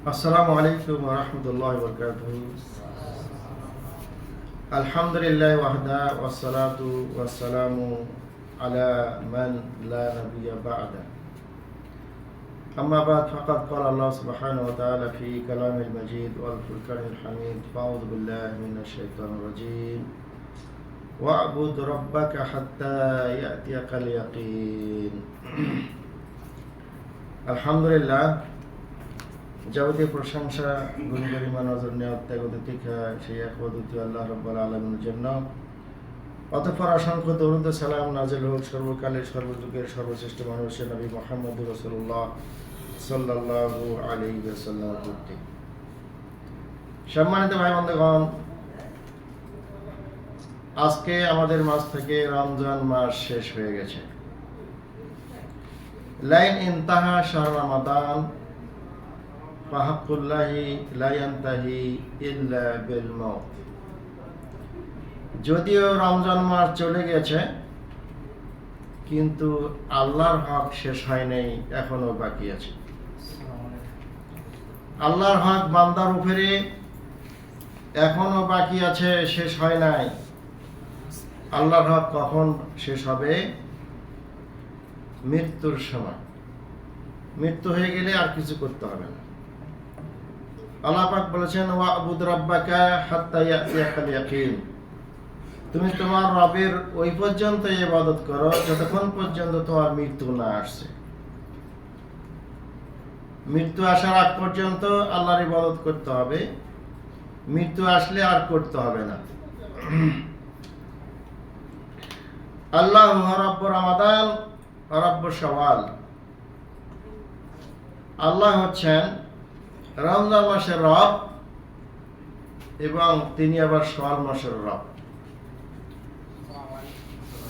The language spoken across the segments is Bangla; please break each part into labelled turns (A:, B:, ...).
A: السلام عليكم ورحمة الله وبركاته. الحمد لله وحده والصلاة والسلام على من لا نبي بعده. أما بعد فقد قال الله سبحانه وتعالى في كلام المجيد والفرقان الحميد فأعوذ بالله من الشيطان الرجيم. واعبد ربك حتى يأتيك اليقين. الحمد لله যাবতীয় প্রশংসা গুণগরিমা নজর নেওয়া ত্যাগ অতিথিকা সেই একবদ্বিতীয় আল্লাহ রব্বাল আলমের জন্য। অতঃপর অসংখ্য দরুদ সালাম নাজিল হোক, সর্বকালের সর্বযুগের সর্বশ্রেষ্ঠ মানুষের নবী মোহাম্মদ রসুল্লাহ আলাইহি ওয়াসাল্লাম কর্তৃক সম্মানিত ভাই বন্ধুগণ, আজকে আমাদের মাস থেকে রমজান মাস শেষ হয়ে গেছে। লাইন ইনতাহা শাহর রমাদান যদিও রমজান মাস চলে গেছে, কিন্তু আল্লাহর হক শেষ হয় নাই, এখনও বাকি আছে। আল্লাহর হক বান্দার উপরে এখনও বাকি আছে, শেষ হয় নাই। আল্লাহর হক কখন শেষ হবে? মৃত্যুর সময়। মৃত্যু হয়ে গেলে আর কিছু করতে হবে না। আল্লাহ পাক বলেছেন, ওয়া আবুদ হাত্তা ইয়াতিয়াকাল ইয়াকিন। তুমি তোমার রবের ওই পর্যন্ত ইবাদত করো যতক্ষণ পর্যন্ত তোমার মৃত্যু না আসছে। মৃত্যু আসার আগ পর্যন্ত আল্লাহর ইবাদত করতে হবে। মৃত্যু আসলে আর করতে হবে না। আল্লাহ রব্ব রমাদান রব্ব সওয়াল। আল্লাহ হচ্ছেন রমজান মাসের রব এবং তিনি আবার সোয়াল মাসের রব।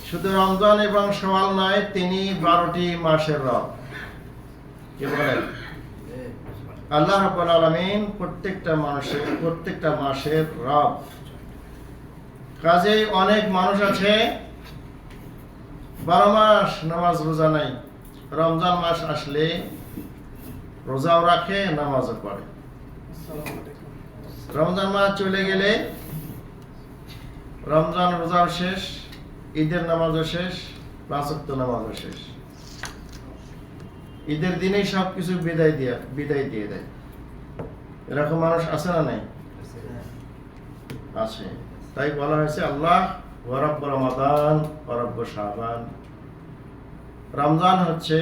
A: শুধু রমজান এবং সোয়াল নয়, তিনি বারোটি মাসের রব। কি বলেন আল্লাহ রব্বুল আলমিন প্রত্যেকটা মানুষের, প্রত্যেকটা মাসের রব। কাজেই অনেক মানুষ আছে, বারো মাস নামাজ রোজা নাই। রমজান মাস আসলে রোজাও রাখে, নামাজও পড়ে। রমজান মাস চলে গেলে রমজান রোজাও শেষ, ঈদের নামাজও শেষ পাঁচক্ত নামাজও শেষ। ঈদের দিনেই সব কিছু বিদায় দিয়ে বিদায় দিয়ে দেয়। এরকম মানুষ আছে না নাই? আছে। তাই বলা হয়েছে, আল্লাহ রমাদান রমজান হচ্ছে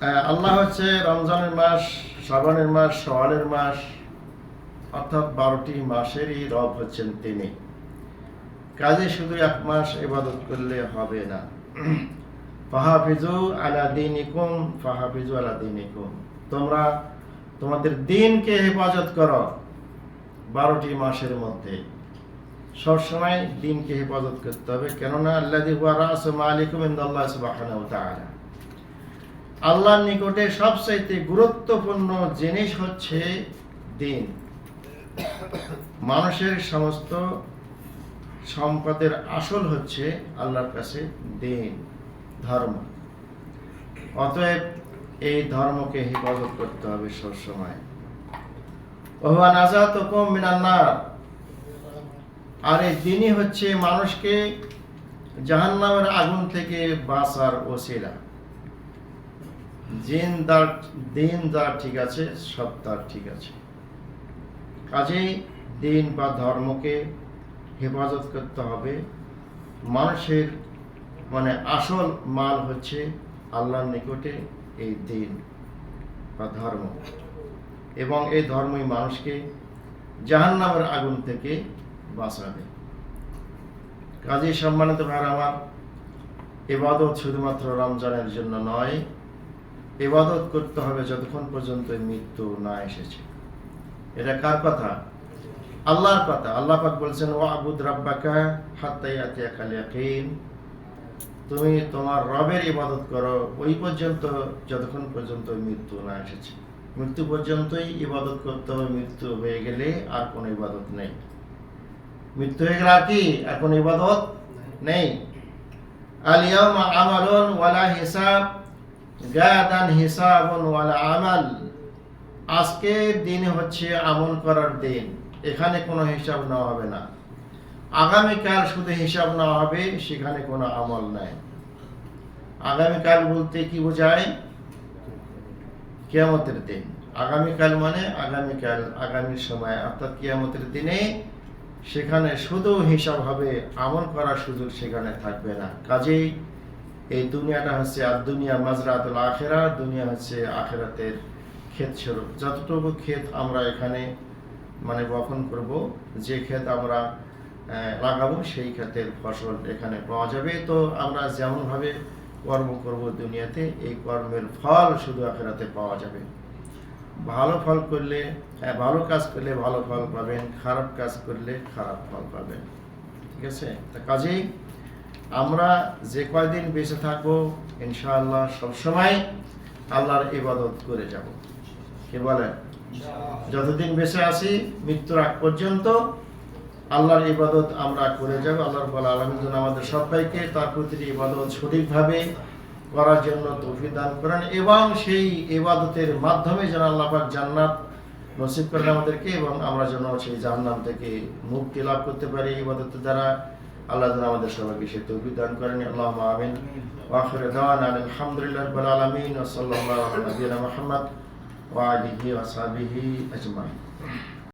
A: আল্লাহ হচ্ছে রমজানের মাস শ্রাবণের মাস সওয়ালের মাস, অর্থাৎ বারোটি মাসেরই রব হচ্ছেন তিনি। কাজে শুধু এক মাস ইবাদত করলে হবে না। ফাহাফিজু আলা দিনিকুম, ফাহাফিজু আলা দিনিকুম। তোমরা তোমাদের দিনকে হেফাজত করো বারোটি মাসের মধ্যে। সবসময় দিনকে হেফাজত করতে হবে। কেননা আল্লাহ মালিকুম ইন্দাল্লাহ তাআলা। আল্লাহর নিকটে সবচাইতে গুরুত্বপূর্ণ জিনিস হচ্ছে দিন। মানুষের সমস্ত সম্পদের আসল হচ্ছে আল্লাহর কাছে দিন, ধর্ম। অতএব এই ধর্মকে হেফাজত করতে হবে সবসময়। ওহুয়া নাজাত কম মিনান্নার আর এই দিনই হচ্ছে মানুষকে জাহান্নামের আগুন থেকে বাঁচার ওসিলা। জিন দার দিন যার ঠিক আছে, সব তার ঠিক আছে। কাজেই দিন বা ধর্মকে হেফাজত করতে হবে। মানুষের মানে আসল মাল হচ্ছে আল্লাহর নিকটে এই দিন বা ধর্ম। এবং এই ধর্মই মানুষকে জাহান্নামের আগুন থেকে বাঁচাবে। কাজী সম্মানিত ভাই আমার, এবাদত শুধুমাত্র রমজানের জন্য নয় ইবাদত করতে হবে যতক্ষণ পর্যন্ত মৃত্যু না এসেছে। এটা কার কথা? আল্লাহর কথা। আল্লাহ পাক বলছেন ও আবুদ রাব্বাকা হাত্তা ইয়াতিয়াকাল ইয়াকিন তুমি তোমার রবের ইবাদত করো ওই পর্যন্ত যতক্ষণ পর্যন্ত মৃত্যু না এসেছে। মৃত্যু পর্যন্তই ইবাদত করতে হবে মৃত্যু হয়ে গেলে আর কোনো ইবাদত নেই। মৃত্যু হয়ে গেলে আর কি? আর কোনো ইবাদত নেই। আলিয়াম আমালুন ওয়ালা হিসাব। গাদান হিসাবন ওয়াল আমাল। আজকের দিন হচ্ছে আমল করার দিন। এখানে কোনো হিসাব নেওয়া হবে না। আগামীকাল শুধু হিসাব নেওয়া হবে, সেখানে কোনো আমল নাই। আগামীকাল বলতে কি বোঝায়? কিয়ামতের দিন। আগামীকাল মানে আগামীকাল, আগামী সময়। অর্থাৎ কিয়ামতের দিনে সেখানে শুধু হিসাব হবে, আমল করার সুযোগ সেখানে থাকবে না। কাজেই এই দুনিয়াটা হচ্ছে আর দুনিয়া মাজরাতুল আখেরা দুনিয়া হচ্ছে আখেরাতের ক্ষেত স্বরূপ। যতটুকু ক্ষেত আমরা এখানে মানে বপন করব যে ক্ষেত আমরা লাগাবো সেই ক্ষেতের ফসল এখানে পাওয়া যাবে। তো আমরা যেমনভাবে কর্ম করব দুনিয়াতে এই কর্মের ফল শুধু আখেরাতে পাওয়া যাবে। ভালো ফল করলে হ্যাঁ, ভালো কাজ করলে ভালো ফল পাবেন খারাপ কাজ করলে খারাপ ফল পাবেন। ঠিক আছে? তা কাজেই আমরা যে কয়দিন বেঁচে থাকব, ইনশাআল্লাহ সবসময় আল্লাহর ইবাদত করে যাব। কি বলেন? যতদিন বেঁচে আছি, মৃত্যুর আগ পর্যন্ত আল্লাহর ইবাদত আমরা করে যাব। আল্লাহর বলা আলমিন আমাদের সবাইকে তার প্রতিটি ইবাদত সঠিকভাবে করার জন্য তৌফিক দান করেন এবং সেই ইবাদতের মাধ্যমে যেন আল্লাহাক জান্নাত নসিব করেন আমাদেরকে এবং আমরা যেন সেই জাহান্নাম থেকে মুক্তি লাভ করতে পারি ইবাদতের দ্বারা। আল্লাহ যেন আমাদের সবাইকে সে তৌফিক দান করেন। আল্লাহ আমিন। ওয়াখির দাওয়ানা আলহামদুলিল্লাহ রাব্বিল আলামিন। ওয়া সাল্লাল্লাহু আলা নবিয়িনা মুহাম্মদ ওয়া আলিহি ওয়া সাহবিহি আজমাইন।